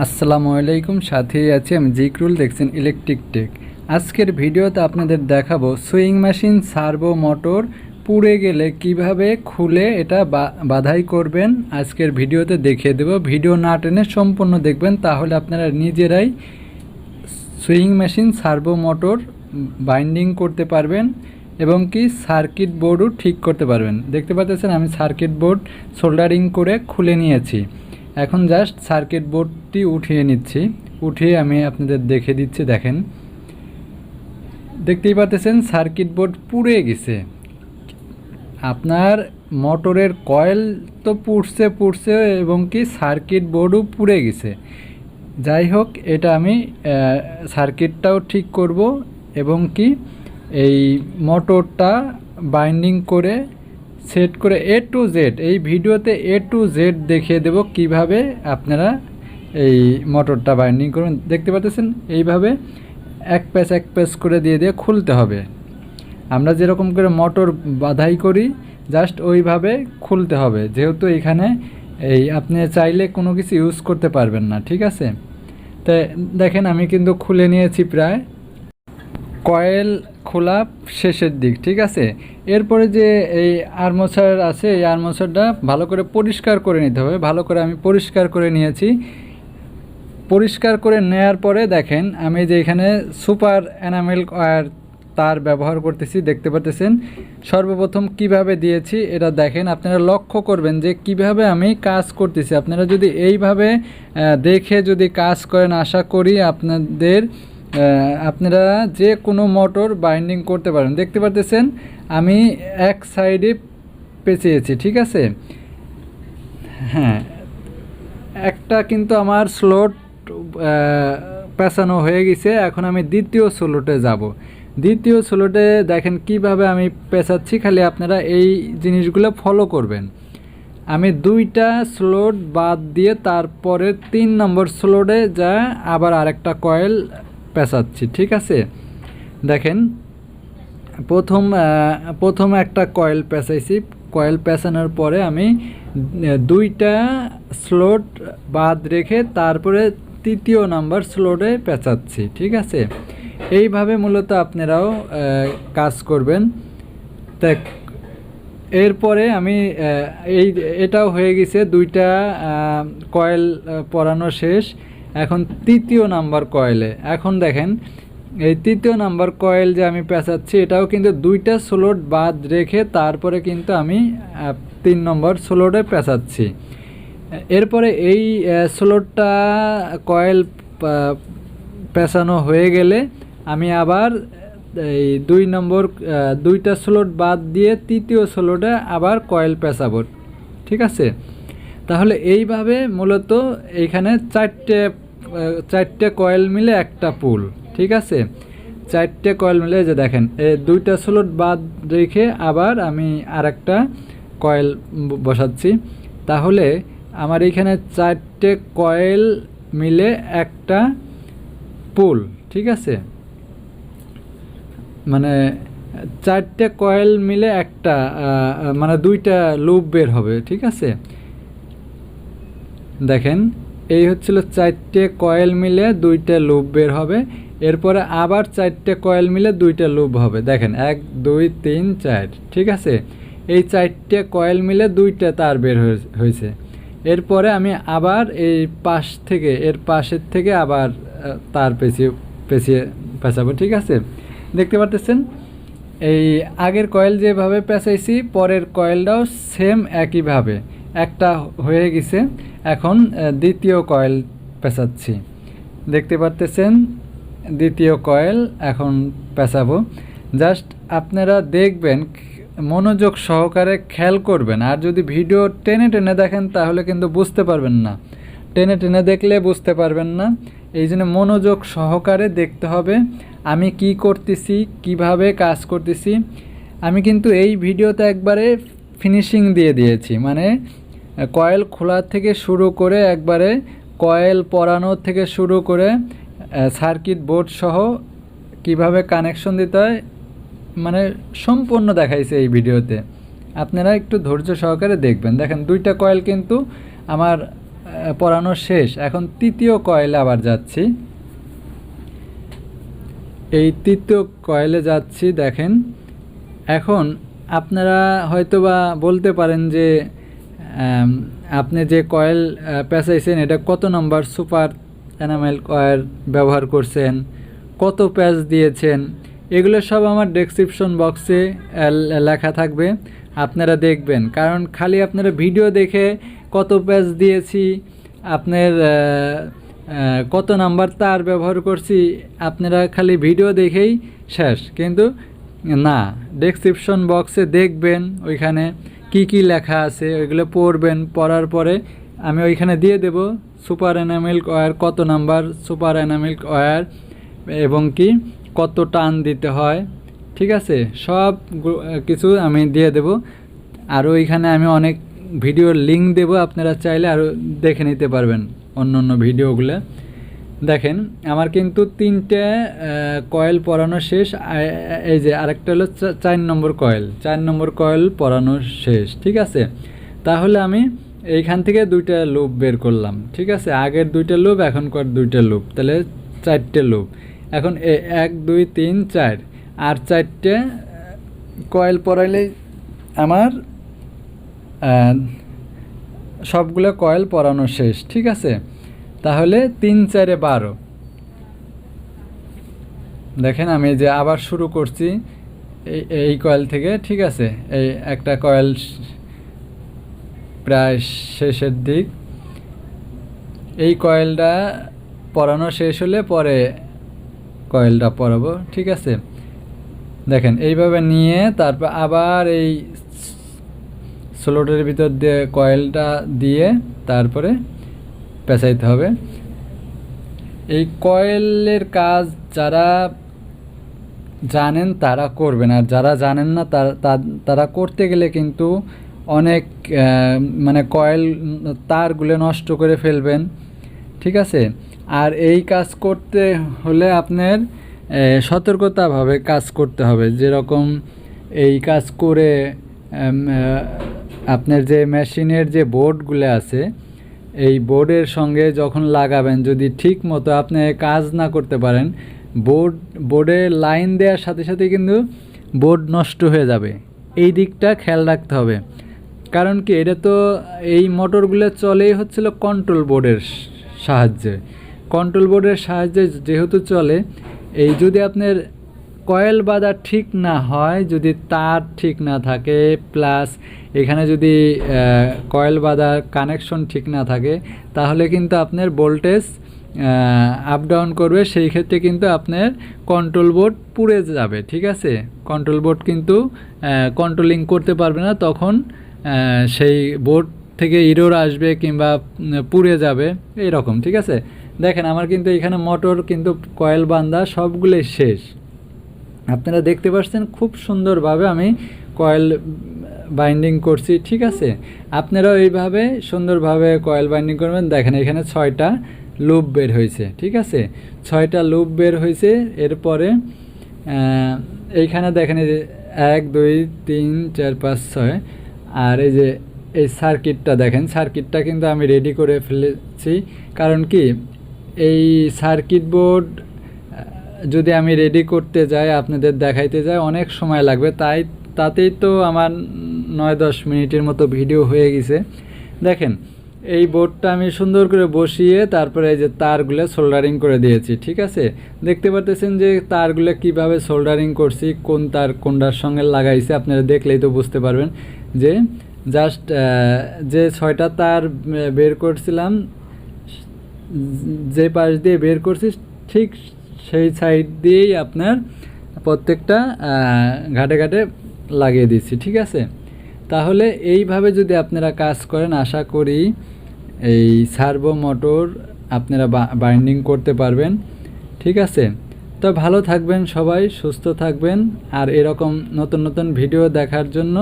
আসসালামু আলাইকুম, সাথেই আছি আমি জিকরুল, দেখছেন ইলেকট্রিক টেক আজকের ভিডিওতে আপনাদের দেখাবো সুইং মেশিন সার্ভো মোটর পুড়ে গেলে কীভাবে খুলে এটা বাধাই করবেন। আজকের ভিডিওতে দেখিয়ে দেব। ভিডিও না টেনে সম্পূর্ণ দেখবেন, তাহলে আপনারা নিজেরাই sewing machine servo motor binding করতে পারবেন এবং কি সার্কিট বোর্ডও ঠিক করতে পারবেন। দেখতে পাচ্ছেন, আমি সার্কিট বোর্ড সোল্ডারিং করে খুলে নিয়েছি। এখন জাস্ট সার্কিট বোর্ডটি উঠিয়ে নিচ্ছি। উঠিয়ে আমি আপনাদের দেখে দিচ্ছি, দেখেন। দেখতেই পাচ্ছেন সার্কিট বোর্ড পুড়ে গেছে। আপনার মোটরের কয়েল তো পুড়ছে পুড়ছে এবং কি সার্কিট বোর্ডও পুড়ে গেছে। যাই হোক, এটা আমি সার্কিটটাও ঠিক করব এবং কি এই মোটরটা বাইন্ডিং করে সেট করে এ টু জেড এই ভিডিওতে এ টু জেড দেখিয়ে দেব কীভাবে আপনারা এই মোটরটা বাইন্ডিং করবেন। দেখতে পাচ্ছেন? এইভাবে এক প্যাচ এক প্যাচ করে দিয়ে দিয়ে খুলতে হবে। আমরা যেরকম করে মোটর বাধাই করি জাস্ট ওইভাবে খুলতে হবে। যেহেতু এখানে এই আপনি চাইলে কোনো কিছু ইউজ করতে পারবেন না, ঠিক আছে? তো দেখেন, আমি কিন্তু খুলে নিয়েছি প্রায়। কয়েল খোলা শেষের দিক, ঠিক আছে? এরপরে যে এই আর্মোসার আছে, এই আর্মোসারটা ভালো করে পরিষ্কার করে নিতে হবে। ভালো করে আমি পরিষ্কার করে নিয়েছি। পরিষ্কার করে নেয়ার পরে দেখেন, আমি যে এখানে সুপার এনামেল ওয়্যার তার ব্যবহার করতেছি, দেখতে পাচ্ছেন সর্বপ্রথম কীভাবে দিয়েছি এটা দেখেন। আপনারা লক্ষ্য করবেন যে কীভাবে আমি কাজ করতেছি। আপনারা যদি এইভাবে দেখে যদি কাজ করেন, আশা করি আপনাদের আপনারা যে কোনো মোটর বাইন্ডিং করতে পারেন। দেখতে পাচ্ছেন আমি এক সাইডে পেঁচিয়েছি, ঠিক আছে? হ্যাঁ একটা কিন্তু আমার স্লোট পেঁচানো হয়ে গেছে, এখন আমি দ্বিতীয় স্লোটে যাব। দ্বিতীয় স্লোটে দেখেন কীভাবে আমি পেঁচাচ্ছি, খালি আপনারা এই জিনিসগুলো ফলো করবেন। আমি দুইটা স্লোট বাদ দিয়ে তারপরে তিন নম্বর স্লোটে যা আবার আরেকটা কয়েল পেঁচাচ্ছি, ঠিক আছে? দেখেন, প্রথম প্রথম একটা কয়েল পেঁচাইছি। কয়েল পেঁচানোর পরে আমি দুইটা স্লোট বাদ রেখে তারপরে তৃতীয় নাম্বার স্লোটে পেঁচাচ্ছি, ঠিক আছে? এইভাবে মূলত আপনারাও কাজ করবেন। তা এরপরে আমি এই, এটাও হয়ে গেছে দুইটা কয়েল পরানো শেষ। এখন তৃতীয় নাম্বার কয়েলে। এখন দেখেন, এই তৃতীয় নাম্বার কয়েল যে আমি পেঁচাচ্ছি, এটাও কিন্তু দুইটা স্লোট বাদ রেখে তারপরে কিন্তু আমি তিন নম্বর স্লোটে পেঁচাচ্ছি। এরপরে এই স্লোটটা কয়েল পেঁচানো হয়ে গেলে আমি আবার এই দুই নম্বর দুইটা স্লোট বাদ দিয়ে তৃতীয় স্লোটে আবার কয়েল পেঁচাবো। ঠিক আছে? তাহলে এইভাবে মূলত এইখানে চারটে চারটে কয়েল মিলে একটা পুল, ঠিক আছে? চারটে কয়েল মিলে যে দেখেন দুইটা স্লোট বাদ রেখে আবার আমি আরেকটা কয়েল বসাচ্ছি। তাহলে আমার এখানে চারটে কয়েল মিলে একটা পুল, ঠিক আছে? মানে চারটে কয়েল মিলে একটা মানে দুইটা লুপ বের হবে, ঠিক আছে? দেখেন এই হচ্ছিল চারটে কয়েল মিলে দুইটা লুপ বের হবে। এরপরে আবার চারটে কয়েল মিলে দুইটা লুপ হবে। দেখেন, এক, দুই, তিন, চার, ঠিক আছে? এই চারটে কয়েল মিলে দুইটা তার বের হয়ে- হয়েছে। এরপরে আমি আবার এই পাশ থেকে, এর পাশের থেকে আবার তার পেঁচিয়ে পেঁচিয়ে পেঁচাবো, ঠিক আছে? দেখতে পাচ্ছেন এই আগের কয়েল যেভাবে পেঁচাইছি, পরের কয়েলটাও সেম একইভাবে। একটা হয়ে গেছে। এখন দ্বিতীয় কয়েল পেঁচাচ্ছি। দেখতে পাচ্তেছেন দ্বিতীয় কয়েল এখন পেঁচাবো। জাস্ট আপনারা দেখবেন, মনোযোগ সহকারে খেয়াল করবেন। আর যদি ভিডিও টেনে টেনে দেখেন, তাহলে কিন্তু বুঝতে পারবেন না। টেনে টেনে দেখলে বুঝতে পারবেন না। এই জন্য মনোযোগ সহকারে দেখতে হবে, আমি কি করতেছি, কীভাবে কাজ করতেছি। আমি কিন্তু এই ভিডিওতে একবারে ফিনিশিং দিয়ে দিয়েছি। মানে কয়েল খোলা থেকে শুরু করে একবারে কয়েল পরানোর থেকে শুরু করে সার্কিট বোর্ড সহ কীভাবে কানেকশন দিতে হয় মানে সম্পূর্ণ দেখাইছে এই ভিডিওতে। আপনারা একটু ধৈর্য সহকারে দেখবেন। দেখেন, দুইটা কয়েল কিন্তু আমার পরানো শেষ। এখন তৃতীয় কয়েলে আবার যাচ্ছি। এই তৃতীয় কয়েলে যাচ্ছি, দেখেন। এখন আপনারা হয়তোবা বলতে পারেন যে আপনি যে কয়েল আহ, পেঁচাইছেন এটা কত নম্বর সুপার এনামেল কয়েল ব্যবহার করছেন? কত প্যাচ দিয়েছেন? এগুলো সব আমার ডেসক্রিপশন বক্সে লেখা থাকবে। আপনারা দেখবেন। কারণ খালি আপনারা ভিডিও দেখে কত প্যাচ দিয়েছি আপনার কত নাম্বার তার ব্যবহার করছি আপনারা খালি ভিডিও দেখেই শেষ। কিন্তু না ডেসক্রিপশন বক্সে দেখবেন ওইখানে কি কি লেখা আছে, ওইগুলো পড়বেন, পড়ার পরে আমি ওইখানে দিয়ে দেব সুপার এনামেল ওয়্যার, কত নাম্বার সুপার এনামেল ওয়্যার এবং কি কত টান দিতে হয়, ঠিক আছে? সব কিছু আমি দিয়ে দেব। আর ওইখানে আমি অনেক ভিডিওর লিঙ্ক দেব, আপনারা চাইলে আরও দেখে নিতে পারবেন অন্য অন্য ভিডিওগুলো। দেখেন, আমার কিন্তু তিনটে কয়েল পরানো শেষ এই যে আরেকটা হলো চার নম্বর কয়েল চার নম্বর কয়েল পরানো শেষ, ঠিক আছে? তাহলে আমি এইখান থেকে দুইটা লুপ বের করলাম, ঠিক আছে? আগের দুইটা লুপ এখনকার দুইটা লুপ তাহলে চারটে লুপ এখন এক, দুই, তিন, চার, আর চারটে কয়েল পরাইলে আমার সবগুলো কয়েল পরানো শেষ, ঠিক আছে? তাহলে তিন, চারে বারো। দেখেন আমি যে আবার শুরু করছি এই কয়েল থেকে, ঠিক আছে? এই একটা কয়েল প্রায় শেষের দিক। এই কয়েলটা পরানো শেষ হলে পরে কয়েলটা পরাবো ঠিক আছে? দেখেন, এইভাবে নিয়ে তারপর আবার এই স্লোটের ভিতর দিয়ে কয়েলটা দিয়ে তারপরে পেঁচাইতে হবে। এই কয়েলের কাজ যারা জানেন তারা করবেন, আর যারা জানেন না তারা করতে গেলে কিন্তু অনেক মানে কয়েল তারগুলো নষ্ট করে ফেলবেন, ঠিক আছে? আর এই কাজ করতে হলে আপনার সতর্কতাভাবে কাজ করতে হবে। যেরকম এই কাজ করে আপনার যে মেশিনের যে বোর্ডগুলো আছে এই বোর্ডের সঙ্গে যখন লাগাবেন, যদি ঠিক মতো আপনি কাজ না করতে পারেন, বোর্ড, বোর্ডে লাইন দেওয়ার সাথে সাথে কিন্তু বোর্ড নষ্ট হয়ে যাবে। এই দিকটা খেয়াল রাখতে হবে। কারণ কি, এটা তো এই মোটরগুলো চলেই হচ্ছিল কন্ট্রোল বোর্ডের সাহায্যে। কন্ট্রোল বোর্ডের সাহায্যে যেহেতু চলে, এই যদি আপনার কয়েল বাঁধা ঠিক না হয়, যদি তার ঠিক না থাকে, প্লাস এখানে যদি কয়েল বাঁধার কানেকশন ঠিক না থাকে, তাহলে কিন্তু আপনার ভোল্টেজ আপ ডাউন করবে। সেই ক্ষেত্রে কিন্তু আপনার কন্ট্রোল বোর্ড পুড়ে যাবে, ঠিক আছে? কন্ট্রোল বোর্ড কিন্তু কন্ট্রোলিং করতে পারবে না, তখন সেই বোর্ড থেকে ইরোর আসবে কিংবা পুড়ে যাবে এইরকম ঠিক আছে? দেখেন, আমার কিন্তু এখানে মোটর কিন্তু কয়েল বান্ধা সবগুলোই শেষ। আপনারা দেখতে পাচ্ছেন খুব সুন্দরভাবে আমি কয়েল বাইন্ডিং করছি, ঠিক আছে? আপনারাও এইভাবে সুন্দরভাবে কয়েল বাইন্ডিং করবেন। দেখেন, এখানে ছয়টা লুপ বের হয়েছে, ঠিক আছে? ছয়টা লুপ বের হয়েছে, এরপরে এইখানে দেখেন এই যে এক, দুই, তিন, চার, পাঁচ, ছয়, আর এই যে এই সার্কিটটা দেখেন সার্কিটটা কিন্তু আমি রেডি করে ফেলেছি। কারণ কি? এই সার্কিট বোর্ড যদি আমি রেডি করতে যাই, আপনাদের দেখাইতে যাই, অনেক সময় লাগবে। তাই, তাতেই তো আমার নয় দশ মিনিটের মতো ভিডিও হয়ে গেছে। দেখেন, এই বোর্ডটা আমি সুন্দর করে বসিয়ে তারপরে এই যে তারগুলো সোল্ডারিং করে দিয়েছি, ঠিক আছে? দেখতে পারতেছেন যে তারগুলো কীভাবে সোল্ডারিং করছি, কোন তার কোনটার সঙ্গে লাগাইছে, আপনারা দেখলেই তো বুঝতে পারবেন যে জাস্ট যে ছয়টা তার বের করছিলাম, যে পাশ দিয়ে বের করছি, ঠিক সেই সাইড দিয়েই আপনার প্রত্যেকটা ঘাটে ঘাটে লাগিয়ে দিচ্ছি, ঠিক আছে? তাহলে এইভাবে যদি আপনারা কাজ করেন, আশা করি এই সার্ভো মোটর আপনারা বাইন্ডিং করতে পারবেন, ঠিক আছে? তো ভালো থাকবেন সবাই, সুস্থ থাকবেন, আর এরকম নতুন নতুন ভিডিও দেখার জন্য